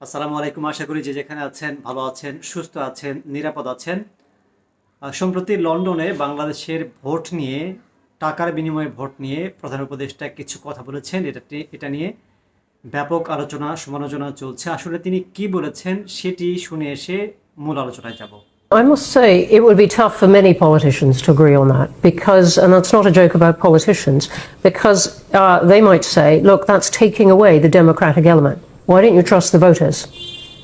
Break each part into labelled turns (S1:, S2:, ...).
S1: আসসালামু আলাইকুম আশা করি যে যেখানে আছেন ভালো আছেন সুস্থ আছেন নিরাপদ আছেন সম্প্রতি লন্ডনে বাংলাদেশের ভোট নিয়ে টাকার বিনিময়ে ভোট নিয়ে প্রধান উপদেষ্টা কিছু কথা বলেছেন এটা এটা নিয়ে ব্যাপক আলোচনা সমালোচনা চলছে আসলে তিনি কি বলেছেন সেটি শুনে এসে মূল আলোচনায় যাব
S2: I must say it would be tough for many politicians to agree on that because, and that's not a joke about politicians, because uh, they might say, look, that's taking away the democratic element. Why don't you trust the voters?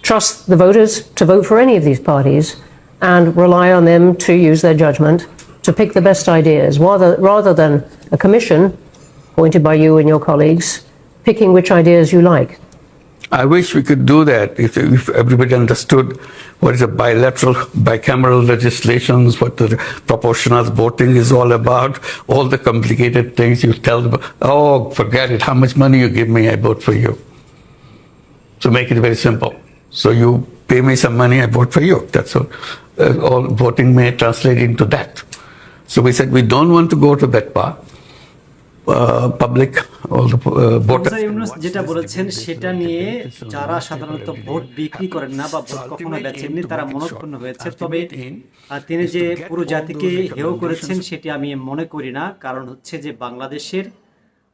S2: Trust the voters to vote for any of these parties and rely on them to use their judgment to pick the best ideas rather, rather than a commission appointed by you and your colleagues picking which ideas you like.
S3: I wish we could do that if, if everybody understood what is a bilateral, bicameral legislations, what the proportional voting is all about, all the complicated things you tell them, oh, forget it, how much money you give me, I vote for you. So make it very simple. So you pay me some money, I vote for you. That's all. Uh, all voting may translate into that. So we said we don't want to go to that part. Uh, public, all the uh, voters.
S1: Doctor Yunus যেটা বলেছেন সেটা নিয়ে যারা সাধারণত vote বিক্রি করেন না বা ভোট কখনো বেচেননি তারা মনক্ষুণ্ণ হয়েছে তবে তিনি যে পুরো জাতিকে হেয় করেছেন সেটি আমি মনে করি না কারণ হচ্ছে যে বাংলাদেশের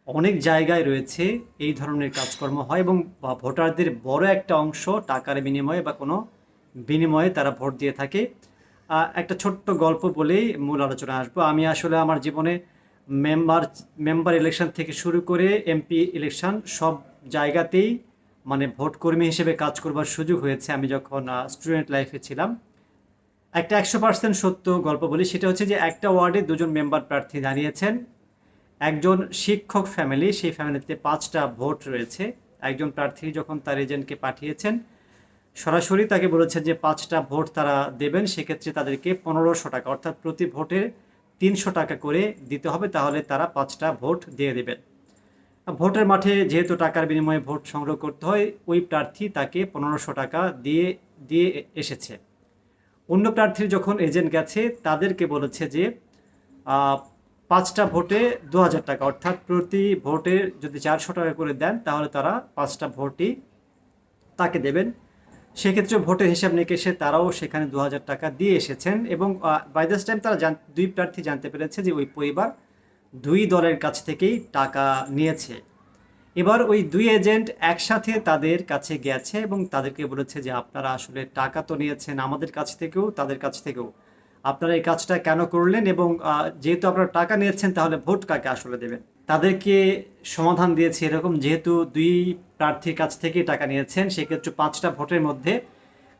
S1: অনেক জায়গায় রয়েছে এই ধরনের কাজকর্ম হয় এবং ভোটারদের বড় একটা অংশ টাকার বিনিময়ে বা কোনো বিনিময়ে তারা ভোট দিয়ে থাকে। একটা ছোট্ট গল্প বলেই মূল আলোচনা আসব। আমি আসলে আমার জীবনে মেম্বার মেম্বার ইলেকশন থেকে শুরু করে এমপি ইলেকশন সব জায়গাতেই মানে ভোট কর্মী হিসেবে কাজ করবার সুযোগ হয়েছে আমি যখন স্টুডেন্ট লাইফে ছিলাম। একটা একশো পার্সেন্ট সত্য গল্প বলি, সেটা হচ্ছে যে একটা ওয়ার্ডে দুজন মেম্বার প্রার্থী দাঁড়িয়েছেন। একজন শিক্ষক ফ্যামিলি সেই ফ্যামিলিতে পাঁচটা ভোট রয়েছে। একজন প্রার্থী যখন তার এজেন্টকে পাঠিয়েছেন, সরাসরি তাকে বলেছেন যে পাঁচটা ভোট তারা দেবেন, সেক্ষেত্রে তাদেরকে পনেরোশো টাকা, অর্থাৎ প্রতি ভোটের তিনশো টাকা করে দিতে হবে, তাহলে তারা পাঁচটা ভোট দিয়ে দেবেন। ভোটের মাঠে যেহেতু টাকার বিনিময়ে ভোট সংগ্রহ করতে হয়, ওই প্রার্থী তাকে পনেরোশো টাকা দিয়ে দিয়ে এসেছে। অন্য প্রার্থীর যখন এজেন্ট গেছে, তাদেরকে বলেছে যে পাঁচটা ভোটে দু হাজার টাকা। অর্থাৎ প্রতি ভোটের যদি চারশো টাকা করে দেন, তাহলে তারা পাঁচটা ভোটই তাকে দেবেন। সেক্ষেত্রে ভোটের হিসাব নিকেশে তারাও সেখানে দু হাজার টাকা দিয়ে এসেছেন এবং বাই দিস টাইম তারা দুই প্রার্থী জানতে পেরেছে যে ওই পরিবার দুই দলের কাছ থেকেই টাকা নিয়েছে। এবার ওই দুই এজেন্ট একসাথে তাদের কাছে গেছে এবং তাদেরকে বলেছে যে, আপনারা আসলে টাকা তো নিয়েছেন আমাদের কাছ থেকেও, তাদের কাছ থেকেও। আপনারা এই কাজটা কেন করলেন এবং যেহেতু আপনারা টাকা নিয়েছেন, তাহলে ভোট কাকে আসলে দেবেন? তাদেরকে সমাধান দিয়েছে এরকম, যেহেতু দুই প্রার্থীর কাছ থেকে টাকা নিয়েছেন, সেক্ষেত্রে পাঁচটা ভোটের মধ্যে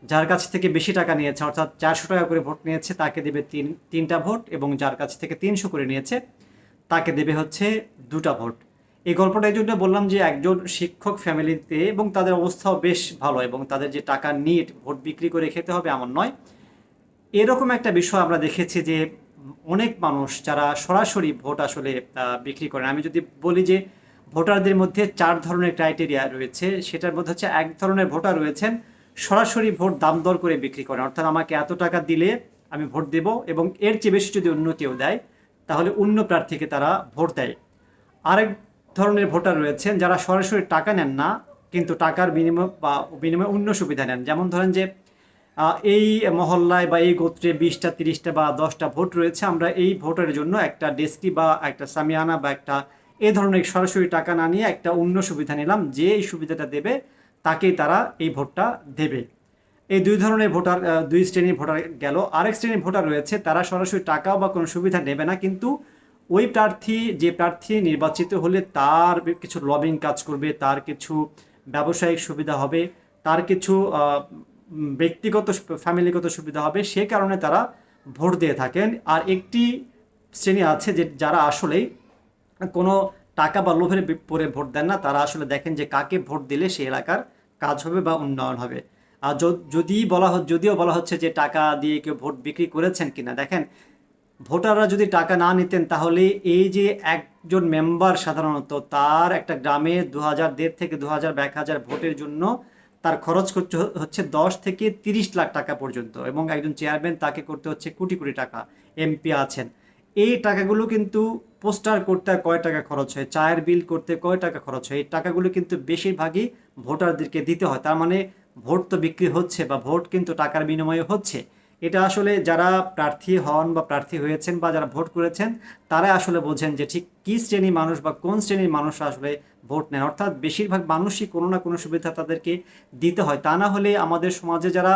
S1: যার কাছ থেকে বেশি টাকা নিয়েছে, অর্থাৎ চারশো টাকা করে ভোট নিয়েছে, তাকে দেবে তিন, তিনটা ভোট এবং যার কাছ থেকে তিনশো করে নিয়েছে, তাকে দেবে হচ্ছে দুটা ভোট। এই গল্পটা এই জন্য বললাম যে একজন শিক্ষক ফ্যামিলিতে এবং তাদের অবস্থাও বেশ ভালো এবং তাদের যে টাকা নিট ভোট বিক্রি করে খেতে হবে এমন নয়। এরকম একটা বিষয় আমরা দেখেছি যে অনেক মানুষ যারা সরাসরি ভোট আসলে বিক্রি করেন। আমি যদি বলি যে ভোটারদের মধ্যে চার ধরনের ক্রাইটেরিয়া রয়েছে, সেটার মধ্যে হচ্ছে এক ধরনের ভোটার রয়েছেন, সরাসরি ভোট দাম দর করে বিক্রি করেন। অর্থাৎ আমাকে এত টাকা দিলে আমি ভোট দেব এবং এর চেয়ে বেশি যদি অন্য কেউ দেয়, তাহলে অন্য প্রার্থীকে তারা ভোট দেয়। আরেক ধরনের ভোটার রয়েছেন যারা সরাসরি টাকা নেন না, কিন্তু টাকার বিনিময় বা বিনিময়ে অন্য সুবিধা নেন। যেমন ধরেন যে এই মহল্লায় বা এই গোত্রে বিশটা, তিরিশটা বা দশটা ভোট রয়েছে। আমরা এই ভোটের জন্য একটা ডেস্কি বা একটা সামিয়ানা বা একটা এ ধরনের সরাসরি টাকা না নিয়ে একটা অন্য সুবিধা নিলাম। যে এই সুবিধাটা দেবে, তাকেই তারা এই ভোটটা দেবে। এই দুই ধরনের ভোটার দুই শ্রেণির ভোটার গেল। আরেক শ্রেণির ভোটার রয়েছে, তারা সরাসরি টাকাও বা কোনো সুবিধা নেবে না, কিন্তু ওই প্রার্থী, যে প্রার্থী নির্বাচিত হলে তার কিছু লবিং কাজ করবে, তার কিছু ব্যবসায়িক সুবিধা হবে, তার কিছু ব্যক্তিগত ফ্যামিলিগত সুবিধা হবে, সে কারণে তারা ভোট দিয়ে থাকেন। আর একটি শ্রেণি আছে যে, যারা আসলেই কোনো টাকা বা লোভের পরে ভোট দেন না, তারা আসলে দেখেন যে কাকে ভোট দিলে সেই এলাকার কাজ হবে বা উন্নয়ন হবে। আর যদি বলা যদিও বলা হচ্ছে যে টাকা দিয়ে কেউ ভোট বিক্রি করেছেন কিনা, দেখেন ভোটাররা যদি টাকা না নিতেন তাহলে এই যে একজন মেম্বার সাধারণত, তার একটা গ্রামে দু হাজার দেড় থেকে দু হাজার এক হাজার ভোটের জন্য তার খরচ করতে হচ্ছে দশ থেকে তিরিশ লাখ টাকা পর্যন্ত এবং একজন চেয়ারম্যান তাকে করতে হচ্ছে কোটি কোটি টাকা এমপি আছেন। এই টাকাগুলো কিন্তু পোস্টার করতে কয় টাকা খরচ হয়, চায়ের বিল করতে কয় টাকা খরচ হয়, এই টাকাগুলো কিন্তু বেশিরভাগই ভোটারদেরকে দিতে হয়। তার মানে ভোট তো বিক্রি হচ্ছে বা ভোট কিন্তু টাকার বিনিময়ে হচ্ছে। এটা আসলে যারা প্রার্থী হন বা প্রার্থী হয়েছেন বা যারা ভোট করেছেন, তারা আসলে বোঝেন যে ঠিক কী শ্রেণির মানুষ বা কোন শ্রেণির মানুষ আসলে ভোট নেন। অর্থাৎ বেশিরভাগ মানুষই কোনো না কোনো সুবিধা তাদেরকে দিতে হয়। তা না হলে আমাদের সমাজে যারা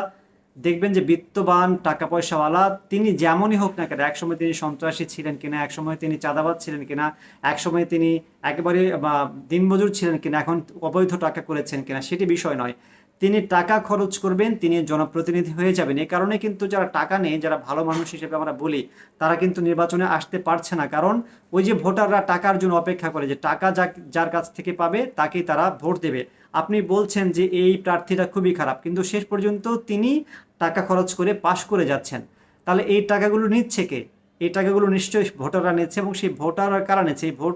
S1: দেখবেন যে বিত্তবান টাকা পয়সাওয়ালা তিনি যেমনই হোক না কেন, একসময় তিনি সন্ত্রাসী ছিলেন কিনা, একসময় তিনি চাঁদাবাদ ছিলেন কিনা, একসময় তিনি একেবারে বা দিনমজুর ছিলেন কিনা, এখন অবৈধ টাকা করেছেন কিনা, সেটি বিষয় নয়। তিনি টাকা খরচ করবেন, তিনি জনপ্রতিনিধি হয়ে যাবেন। এই কারণে কিন্তু যারা টাকা নেই যারা ভালো মানুষ হিসেবে আমরা বলি, তারা কিন্তু নির্বাচনে আসতে পারছে না। কারণ ওই যে ভোটাররা টাকার জন্য অপেক্ষা করে, যে টাকা যা, যার কাছ থেকে পাবে, তাকেই তারা ভোট দেবে। আপনি বলছেন যে এই প্রার্থীটা খুবই খারাপ, কিন্তু শেষ পর্যন্ত তিনি টাকা খরচ করে পাশ করে যাচ্ছেন। তাহলে এই টাকাগুলো নিচ্ছে কে? এই টাকাগুলো নিশ্চয়ই ভোটাররা নিচ্ছে এবং সেই ভোটাররা কারা নিচ্ছে? এই ভোট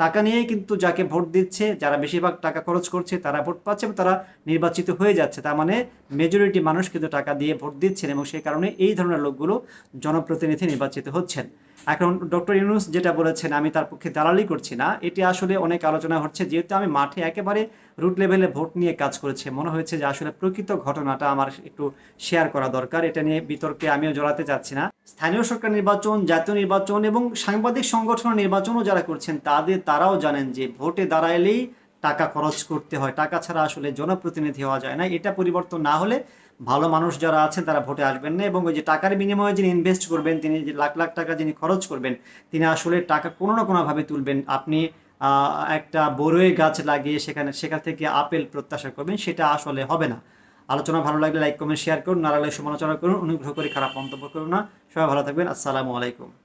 S1: টাকা নিয়েই কিন্তু যাকে ভোট দিচ্ছে, যারা বেশিরভাগ টাকা খরচ করছে, তারা ভোট পাচ্ছে এবং তারা নির্বাচিত হয়ে যাচ্ছে। তার মানে মেজরিটি মানুষ কিন্তু টাকা দিয়ে ভোট দিচ্ছেন এবং সেই কারণে এই ধরনের লোকগুলো জনপ্রতিনিধি নির্বাচিত হচ্ছেন। এখন ডক্টর ইউনুস যেটা বলেছেন, আমি তার পক্ষে দালালি করছি না। এটি আসলে অনেক আলোচনা হচ্ছে, যেহেতু আমি মাঠে একেবারে রুট লেভেলে ভোট নিয়ে কাজ করেছে। মনে হয়েছে যে আসলে প্রকৃত ঘটনাটা আমার একটু শেয়ার করা দরকার, এটা নিয়ে বিতর্কে আমিও জড়াতে চাচ্ছি না। স্থানীয় সরকার নির্বাচন, জাতীয় নির্বাচন এবং সাংবাদিক সংগঠন নির্বাচনও যারা করছেন, তাদের তারাও জানেন যে ভোটে দাঁড়াইলেই টাকা খরচ করতে হয়। টাকা ছাড়া আসলে জনপ্রতিনিধি হওয়া যায় না। এটা পরিবর্তন না হলে ভালো মানুষ যারা আছেন তারা ভোটে আসবেন না এবং ওই যে টাকার বিনিময়ে যিনি ইনভেস্ট করবেন, তিনি যে লাখ লাখ টাকা যিনি খরচ করবেন, তিনি আসলে টাকা কোনো না কোনোভাবে তুলবেন। আপনি একটা বড়ই গাছ লাগিয়ে সেখানে, সেখান থেকে আপেল প্রত্যাশা করবেন, সেটা আসলে হবে না। আলোচনা ভালো লাগলে লাইক কমেন্ট শেয়ার করুন, না লাগলে সমালোচনা করুন, অনুগ্রহ করে খারাপ মন্তব্য করুন না। সবাই ভালো থাকবেন, আসসালামু আলাইকুম।